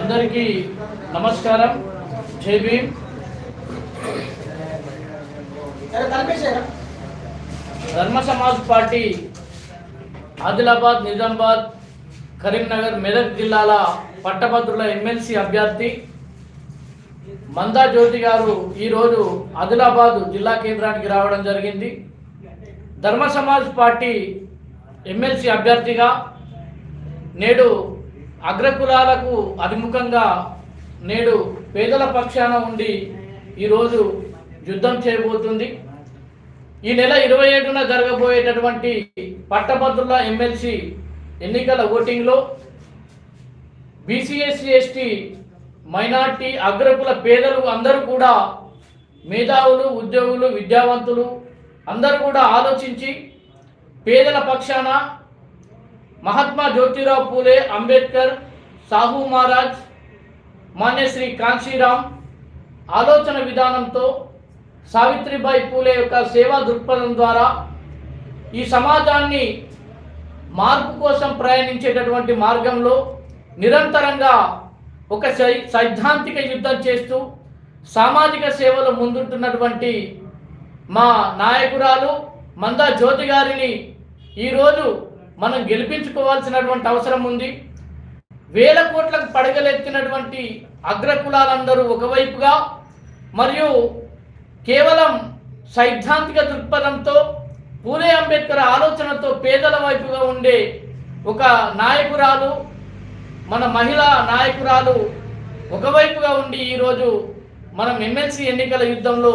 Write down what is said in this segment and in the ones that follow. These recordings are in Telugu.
అందరికీ నమస్కారం. జై భీమ్. ధర్మ సమాజ్ పార్టీ ఆదిలాబాద్ నిజామాబాద్ కరీంనగర్ మెదక్ జిల్లాల పట్టభద్రుల ఎమ్మెల్సీ అభ్యర్థి మందా జ్యోతి గారు ఈరోజు ఆదిలాబాద్ జిల్లా కేంద్రానికి రావడం జరిగింది. ధర్మ సమాజ్ పార్టీ ఎమ్మెల్సీ అభ్యర్థిగా నేడు అగ్రకులాలకు అభిముఖంగా నేడు పేదల పక్షాన ఉండి ఈరోజు యుద్ధం చేయబోతుంది. ఈ నెల ఇరవై ఏడున జరగబోయేటటువంటి పట్టభద్రుల ఎమ్మెల్సీ ఎన్నికల ఓటింగ్లో బీసీఎస్సీ ఎస్టీ మైనార్టీ అగ్రకుల పేదలు అందరూ కూడా మేధావులు ఉద్యోగులు విద్యావంతులు అందరూ కూడా ఆలోచించి పేదల పక్షాన మహాత్మా జ్యోతిరావు పూలే అంబేద్కర్ సాహు మహారాజ్ మాన్యశ్రీ కాంశీరామ్ ఆలోచన విధానంతో సావిత్రిబాయి పూలే యొక్క సేవా దృక్పథం ద్వారా ఈ సమాజాన్ని మార్పు కోసం ప్రయాణించేటటువంటి మార్గంలో నిరంతరంగా ఒక సై సైద్ధాంతిక యుద్ధం చేస్తూ సామాజిక సేవలో ముందుంటున్నటువంటి మా నాయకురాలు మందా జ్యోతి గారిని ఈరోజు మనం గెలిపించుకోవాల్సినటువంటి అవసరం ఉంది. వేల కోట్లకు పడగలెత్తినటువంటి అగ్రకులాలందరూ ఒకవైపుగా మరియు కేవలం సైద్ధాంతిక దృక్పథంతో పూలే అంబేద్కర్ ఆలోచనతో పేదల వైపుగా ఉండే ఒక నాయకురాలు మన మహిళా నాయకురాలు ఒకవైపుగా ఉండి ఈరోజు మనం ఎమ్మెల్సీ ఎన్నికల యుద్ధంలో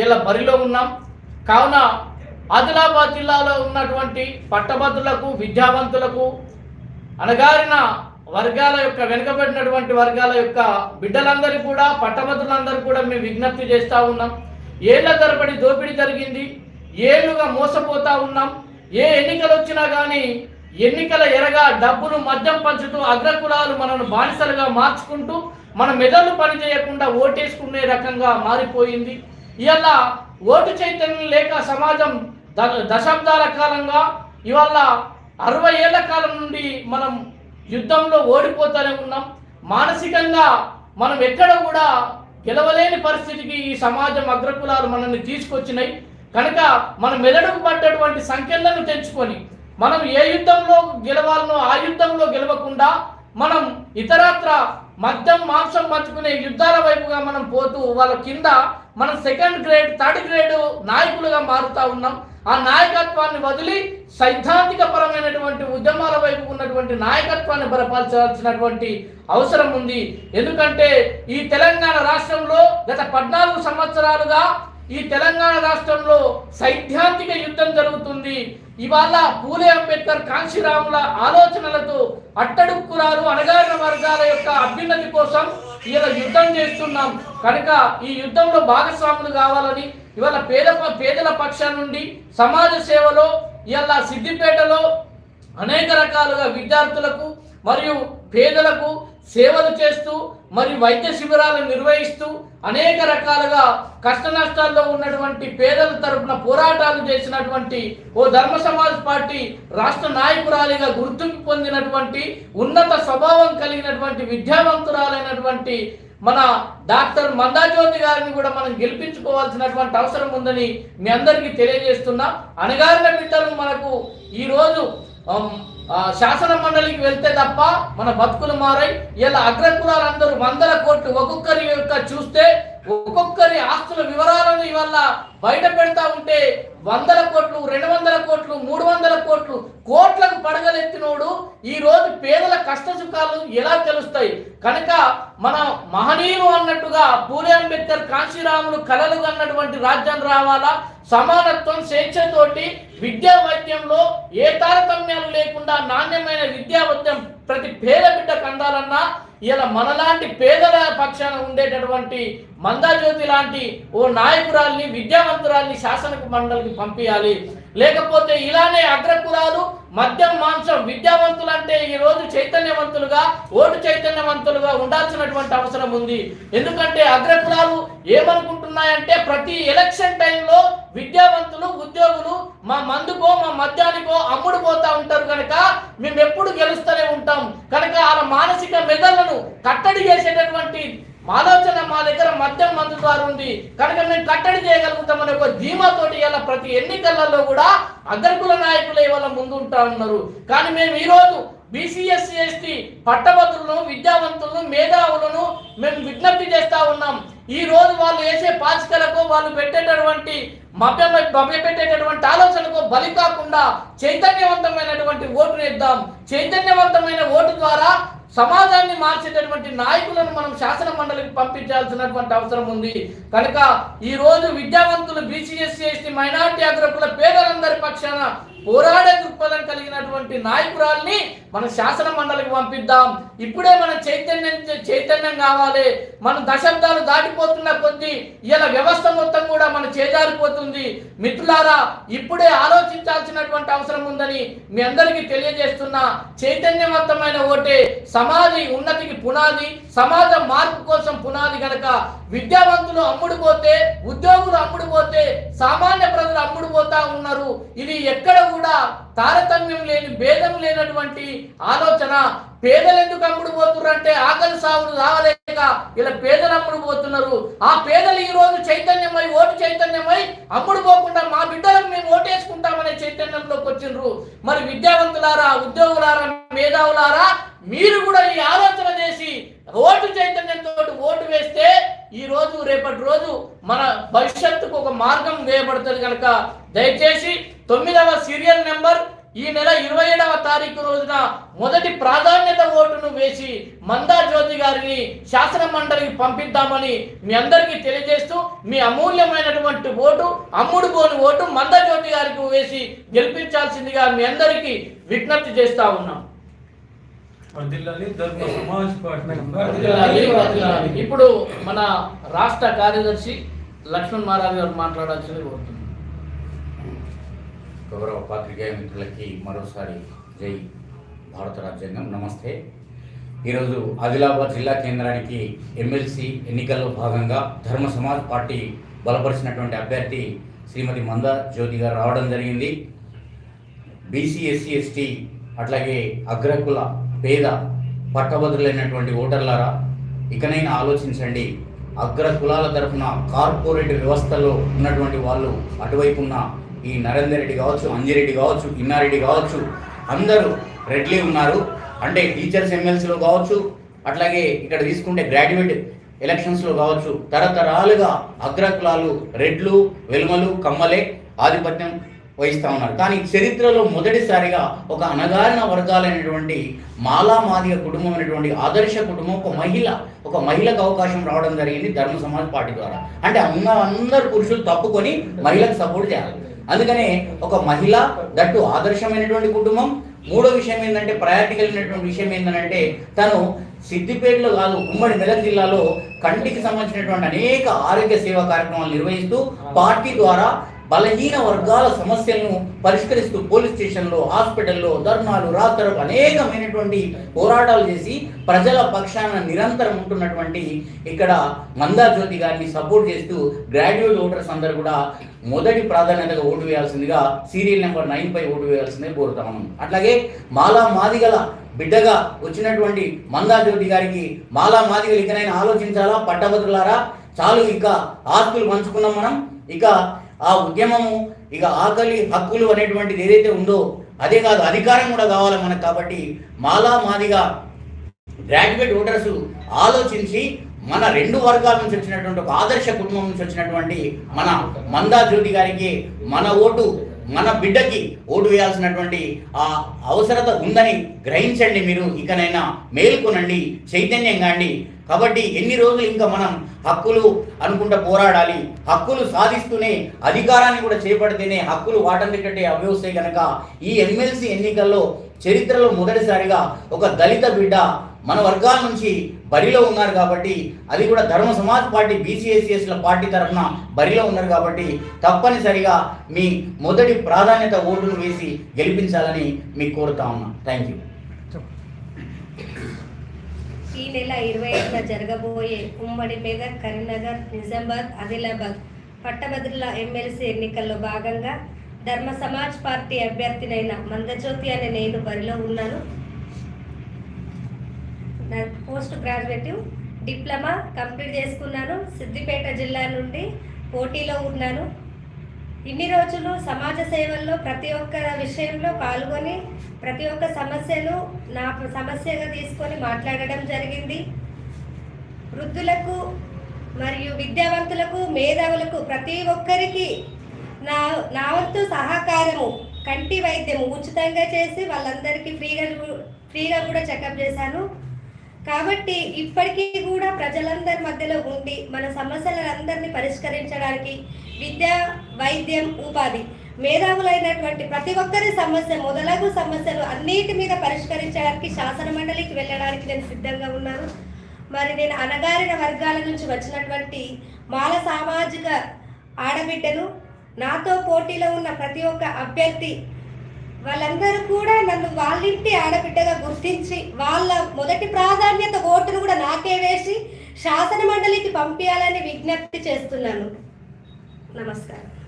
ఇలా బరిలో ఉన్నాం. కావున ఆదిలాబాద్ జిల్లాలో ఉన్నటువంటి పట్టభద్రులకు విద్యావంతులకు అణగారిన వర్గాల యొక్క వెనుకబడినటువంటి వర్గాల యొక్క బిడ్డలందరూ కూడా పట్టభద్రులందరూ కూడా మేము విజ్ఞప్తి చేస్తూ ఉన్నాం. ఏళ్ళ తరబడి దోపిడీ జరిగింది. ఏళ్ళుగా మోసపోతా ఉన్నాం. ఏ ఎన్నికలు వచ్చినా కానీ ఎన్నికల ఎరగా డబ్బును మద్యం పంచుతూ అగ్రకులాలు మనను బానిసలుగా మార్చుకుంటూ మన మెదళ్ళు పనిచేయకుండా ఓటేసుకునే రకంగా మారిపోయింది. ఇవాళ ఓటు చైతన్యం లేక సమాజం ద- దశాబ్దాల కాలంగా ఇవాళ అరవై ఏళ్ళ కాలం నుండి మనం యుద్ధంలో ఓడిపోతూనే ఉన్నాం. మానసికంగా మనం ఎక్కడ కూడా గెలవలేని పరిస్థితికి ఈ సమాజం అగ్రకులాలు మనల్ని తీసుకొచ్చినాయి. కనుక మన మెదడుకు పడ్డటువంటి సంఖ్యలను తెంచుకొని మనం ఏ యుద్ధంలో గెలవాలనో ఆ యుద్ధంలో గెలవకుండా మనం ఇతరత్ర మద్యం మాంసం పంచుకునే యుద్ధాల వైపుగా మనం పోతూ వాళ్ళ కింద మనం సెకండ్ గ్రేడ్ థర్డ్ గ్రేడ్ నాయకులుగా మారుతా ఉన్నాం. ఆ నాయకత్వాన్ని వదిలి సైద్ధాంతిక పరమైనటువంటి ఉద్యమాల వైపు ఉన్నటువంటి నాయకత్వాన్ని బలపరచాల్సినటువంటి అవసరం ఉంది. ఎందుకంటే ఈ తెలంగాణ రాష్ట్రంలో గత పద్నాలుగు సంవత్సరాలుగా ఈ తెలంగాణ రాష్ట్రంలో సైద్ధాంతిక యుద్ధం జరుగుతుంది. ఇవాళ పూలే అంబేద్కర్ కాంశీరాముల ఆలోచనలతో అట్టడుక్కురాలు అణగారిన వర్గాల యొక్క అభ్యున్నతి కోసం ఇలా యుద్ధం చేస్తున్నాం. కనుక ఈ యుద్ధంలో భాగస్వాములు కావాలని ఇవాళ పేద పేదల పక్షం నుండి సమాజ సేవలో ఇవాళ సిద్దిపేటలో అనేక రకాలుగా విద్యార్థులకు మరియు పేదలకు సేవలు చేస్తూ మరియు వైద్య శిబిరాలను నిర్వహిస్తూ అనేక రకాలుగా కష్ట నష్టాల్లో ఉన్నటువంటి పేదల తరపున పోరాటాలు చేసినటువంటి ఓ ధర్మ సమాజ్ పార్టీ రాష్ట్ర నాయకురాలిగా గుర్తింపు పొందినటువంటి ఉన్నత స్వభావం కలిగినటువంటి విద్యావంతురాలైనటువంటి మన డాక్టర్ మందాజ్యోతి గారిని కూడా మనం గెలిపించుకోవాల్సినటువంటి అవసరం ఉందని మీ అందరికీ తెలియజేస్తున్నా. అణగారిన బిడ్డలు మనకు ఈరోజు శాసన మండలికి వెళ్తే తప్ప మన బతుకులు మారాయి ఇలా అగ్రకులాలందరూ వందల కోట్లు ఒక్కొక్కరి యొక్క చూస్తే ఒక్కొక్కరి ఆస్తుల వివరాలను ఇవాళ బయట పెడతా ఉంటే వందల కోట్లు రెండు వందల కోట్లు మూడు వందల కోట్లు కోట్లకు పడగలెత్తినోడు ఈ రోజు పేదల కష్ట సుఖాలు ఎలా తెలుస్తాయి? కనుక మన మహనీయులు అన్నట్టుగా పూలే అంబేద్కర్ కాంశీరాములు కలలు అన్నటువంటి రాజ్యం రావాలా? సమానత్వం స్వేచ్ఛతోటి విద్యా వైద్యంలో ఏ తారతమ్యాలు లేకుండా నాణ్యమైన విద్యా వైద్యం ప్రతి పేద బిడ్డకు అందాలన్నా ఇలా మనలాంటి పేదల పక్షాన ఉండేటటువంటి మందాజ్యోతి లాంటి ఓ నాయకురాల్ని విద్యావంతురాల్ని శాసన మండలికి పంపించాలి లేకపోతే ఇలానే అగ్రకులాలు మద్యం మాంసం విద్యావంతులు అంటే ఈ రోజు చైతన్యవంతులుగా ఓటు చైతన్యవంతులుగా ఉండాల్సినటువంటి అవసరం ఉంది. ఎందుకంటే అగ్రకులాలు ఏమనుకుంటున్నాయంటే ప్రతి ఎలక్షన్ టైంలో విద్యావంతులు ఉద్యోగులు మా మందుకో మా మద్యానికో అమ్ముడు పోతా ఉంటారు కనుక మేము ఎప్పుడు గెలుస్తూనే ఉంటాం. కనుక ఆ మానసిక మెదడు ఆలోచన మా దగ్గర మద్యం మందు ఉంది. కనుక మేము కట్టడి చేయగలుగుతామనే ఒక ధీమాతోటి ఇలా ప్రతి ఎన్నికలలో కూడా అగ్రకుల నాయకులు ఇవాళ ముందు ఉంటా ఉన్నారు. కానీ మేము ఈరోజు బీసీఎస్సీ ఎస్టీ పట్టభద్రులను విద్యావంతులను మేధావులను మేము విజ్ఞప్తి చేస్తా ఉన్నాం. ఈ రోజు వాళ్ళు వేసే పాచికలకు వాళ్ళు పెట్టేటటువంటి మభ్య మభ్య పెట్టేటటువంటి ఆలోచనకు బలి కాకుండా చైతన్యవంతమైనటువంటి ఓటును ఇద్దాం చైతన్యవంతమైన ఓటు ద్వారా సమాజాన్ని మార్చేటటువంటి నాయకులను మనం శాసన మండలికి పంపించాల్సినటువంటి అవసరం ఉంది. కనుక ఈ రోజు విద్యావంతులు బీసీఎస్సీ ఎస్టీ మైనార్టీ అగ్రకుల పేదలందరి పక్షాన పోరాడే దృక్పథం కలిగినటువంటి నాయకురాల్ని మన శాసన మండలికి పంపిద్దాం. ఇప్పుడే మన చైతన్యం చైతన్యం కావాలి. మన దశాబ్దాలు దాటిపోతున్న కొద్దీ ఇలా వ్యవస్థ మొత్తం కూడా మన చేజారిపోతుంది. మిత్రులారా ఇప్పుడే ఆలోచించాల్సినటువంటి అవసరం ఉందని మీ అందరికీ తెలియజేస్తున్నా. చైతన్యవంతమైన ఓటే సమాధి ఉన్నతికి పునాది సమాజ మార్పు కోసం పునాది కనుక విద్యావంతులు అమ్ముడుపోతే ఉద్యోగులు అమ్ముడుపోతే సామాన్య ప్రజలు అమ్ముడుపోతా ఉన్నారు. ఇది ఎక్కడ కూడా తారతమ్యం లేని భేదం లేనటువంటి ఆలోచన పేదలు ఎందుకు అమ్ముడు పోతున్నారు అంటే ఆకలి సాగులు రావలేక ఇలా పేదలు అమ్ముడు పోతున్నారు. ఆ పేదలు ఈ రోజు చైతన్యమై ఓటు చైతన్యమై అమ్ముడు పోకుండా మా బిడ్డలకు మేము ఓటేసుకుంటామనే చైతన్యంలోకి వచ్చిండ్రు మరి విద్యావంతులారా ఉద్యోగులారా మేధావులారా మీరు కూడా ఈ ఆలోచన చేసి ఓటు చైతన్యంతో ఓటు వేస్తే ఈ రోజు రేపటి రోజు మన భవిష్యత్తుకు ఒక మార్గం వేయబడుతుంది కనుక దయచేసి తొమ్మిదవ సీరియల్ నెంబర్ ఈ నెల ఇరవై ఏడవ తారీఖు రోజున మొదటి ప్రాధాన్యత ఓటును వేసి మందా జ్యోతి గారిని శాసన మండలికి పంపిద్దామని మీ అందరికీ తెలియజేస్తూ మీ అమూల్యమైనటువంటి ఓటు అమ్ముడు పోని ఓటు మందా జ్యోతి గారికి వేసి గెలిపించాల్సిందిగా మీ అందరికీ విజ్ఞప్తి చేస్తా ఉన్నాం. ఇప్పుడు మన రాష్ట్ర కార్యదర్శి లక్ష్మణ్ మహారాజ్ గారు మాట్లాడాల్సింది కోరుతున్నాను గౌరవ పాత్రికేయ మిత్రులకి మరోసారి జై భారత రాజ్యాంగం. నమస్తే. ఈరోజు ఆదిలాబాద్ జిల్లా కేంద్రానికి ఎమ్మెల్సీ ఎన్నికల్లో భాగంగా ధర్మ సమాజ్ పార్టీ బలపరిచినటువంటి అభ్యర్థి శ్రీమతి మంద జ్యోతి గారు రావడం జరిగింది. బీసీ ఎస్సీ ఎస్టీ అట్లాగే అగ్రకుల పేద పట్టభద్రులైనటువంటి ఓటర్లారా ఇకనైనా ఆలోచించండి. అగ్ర కులాల తరఫున కార్పొరేట్ వ్యవస్థలో ఉన్నటువంటి వాళ్ళు అటువైపు ఉన్న ఈ నరేందర్ రెడ్డి కావచ్చు అంజిరెడ్డి కావచ్చు ఇన్నారెడ్డి కావచ్చు అందరూ రెడ్లీ ఉన్నారు. అంటే టీచర్స్ ఎమ్మెల్సీలో కావచ్చు అట్లాగే ఇక్కడ తీసుకుంటే గ్రాడ్యుయేట్ ఎలక్షన్స్లో కావచ్చు తరతరాలుగా అగ్రకులాలు రెడ్లు వెలుమలు కమ్మలే ఆధిపత్యం వహిస్తూ ఉన్నారు. కానీ చరిత్రలో మొదటిసారిగా ఒక అణగారిన వర్గాలైనటువంటి మాలా మాదిగ కుటుంబం అనేటువంటి ఆదర్శ కుటుంబం ఒక మహిళ ఒక మహిళకు అవకాశం రావడం జరిగింది ధర్మ సమాజ్ పార్టీ ద్వారా. అంటే ఉన్న అందరు పురుషులు తప్పుకొని మహిళకు సపోర్ట్ చేయాలి. అందుకనే ఒక మహిళ దట్టు ఆదర్శమైనటువంటి కుటుంబం. మూడో విషయం ఏంటంటే ప్రయారిటీ కలిగినటువంటి విషయం ఏంటంటే తను సిద్దిపేటలో కాదు ఉమ్మడి మెదక్ జిల్లాలో కంటికి సంబంధించినటువంటి అనేక ఆరోగ్య సేవా కార్యక్రమాలు నిర్వహిస్తూ పార్టీ ద్వారా బలహీన వర్గాల సమస్యలను పరిష్కరిస్తూ పోలీస్ స్టేషన్లో హాస్పిటల్లో ధర్నాలు రాత్రులు అనేకమైనటువంటి పోరాటాలు చేసి ప్రజల పక్షాన నిరంతరం ఉంటున్నటువంటి ఇక్కడ మందాజ్యోతి గారిని సపోర్ట్ చేస్తూ గ్రాడ్యుయేట్ ఓటర్స్ అందరూ కూడా మొదటి ప్రాధాన్యతగా ఓటు వేయాల్సిందిగా సీరియల్ నెంబర్ నైన్ పై ఓటు వేయాల్సిందే కోరుతాము అట్లాగే మాలా మాదిగల బిడ్డగా వచ్చినటువంటి మందాజ్యోతి గారికి మాలా మాదిగలు ఇకనైనా ఆలోచించాలా? పట్టభద్రులారా? చాలు ఇక ఆస్తులు పంచుకున్నాం మనం. ఇక ఆ ఉద్యమము ఇక ఆకలి హక్కులు అనేటువంటిది ఏదైతే ఉందో అదే కాదు అధికారం కూడా కావాలి మనకు కాబట్టి మాలా మాదిగా గ్రాడ్యుయేట్ ఓటర్స్ ఆలోచించి మన రెండు వర్గాల నుంచి వచ్చినటువంటి ఒక ఆదర్శ కుటుంబం నుంచి వచ్చినటువంటి మన మందా జ్యోతి గారికి మన ఓటు మన బిడ్డకి ఓటు వేయాల్సినటువంటి ఆ అవసరత ఉందని గ్రహించండి మీరు. ఇకనైనా మేల్కొనండి చైతన్యం కాండి కాబట్టి ఎన్ని రోజులు ఇంకా మనం హక్కులు అనుకుంటా పోరాడాలి? హక్కులు సాధిస్తూనే అధికారాన్ని కూడా చేపడితేనే హక్కులు వాటంతకంటే అవి వస్తాయి కనుక ఈ ఎమ్మెల్సీ ఎన్నికల్లో చరిత్రలో మొదటిసారిగా ఒక దళిత బిడ్డ మన వర్గాల నుంచి బరిలో ఉన్నారు కాబట్టి అది కూడా ధర్మ సమాజ్ పార్టీ బీసీఎస్సీఎస్ల పార్టీ తరఫున బరిలో ఉన్నారు కాబట్టి తప్పనిసరిగా మీ మొదటి ప్రాధాన్యత ఓటును వేసి గెలిపించాలని మీకు కోరుతా ఉన్నా. థ్యాంక్ యూ ఈ నెల ఇరవై ఐదున జరగబోయే ఉమ్మడి మెదక్ కరీంనగర్ నిజామాబాద్ ఆదిలాబాద్ పట్టభద్రుల ఎమ్మెల్సీ ఎన్నికల్లో భాగంగా ధర్మ సమాజ్ పార్టీ అభ్యర్థినైన మందజ్యోతి అనే నేను బరిలో ఉన్నాను. పోస్ట్ గ్రాడ్యుయేటివ్ డిప్లొమా కంప్లీట్ చేసుకున్నాను. సిద్దిపేట జిల్లా నుండి పోటీలో ఉన్నాను. ఇన్ని రోజులు సమాజ సేవల్లో ప్రతి ఒక్క విషయంలో పాల్గొని ప్రతి ఒక్క సమస్యను నా సమస్యగా తీసుకొని మాట్లాడడం జరిగింది. వృద్ధులకు మరియు విద్యావంతులకు మేధావులకు ప్రతి ఒక్కరికి నా నా వంతు సహకారము కంటి వైద్యము ఉచితంగా చేసి వాళ్ళందరికీ ఫ్రీగా ఫ్రీగా కూడా చెకప్ చేశాను. కాబట్టి ఇప్పటికీ కూడా ప్రజలందరి మధ్యలో ఉండి మన సమస్యలందరినీ పరిష్కరించడానికి విద్య వైద్యం ఉపాధి. మేధావులైనటువంటి ప్రతి ఒక్కరి సమస్య మొదలగు సమస్యలు అన్నిటి మీద పరిష్కరించడానికి శాసన మండలికి వెళ్ళడానికి నేను సిద్ధంగా ఉన్నాను. మరి నేను అణగారిన వర్గాల నుంచి వచ్చినటువంటి మాల సామాజిక ఆడబిడ్డను నాతో పోటీలో ఉన్న ప్రతి ఒక్క అభ్యర్థి వాళ్ళందరూ కూడా నన్ను వాళ్ళింటి ఆడబిడ్డగా గుర్తించి వాళ్ళ మొదటి ప్రాధాన్యత ఓటును కూడా నాకే వేసి శాసన మండలికి పంపించాలని విజ్ఞప్తి చేస్తున్నాను. నమస్కారం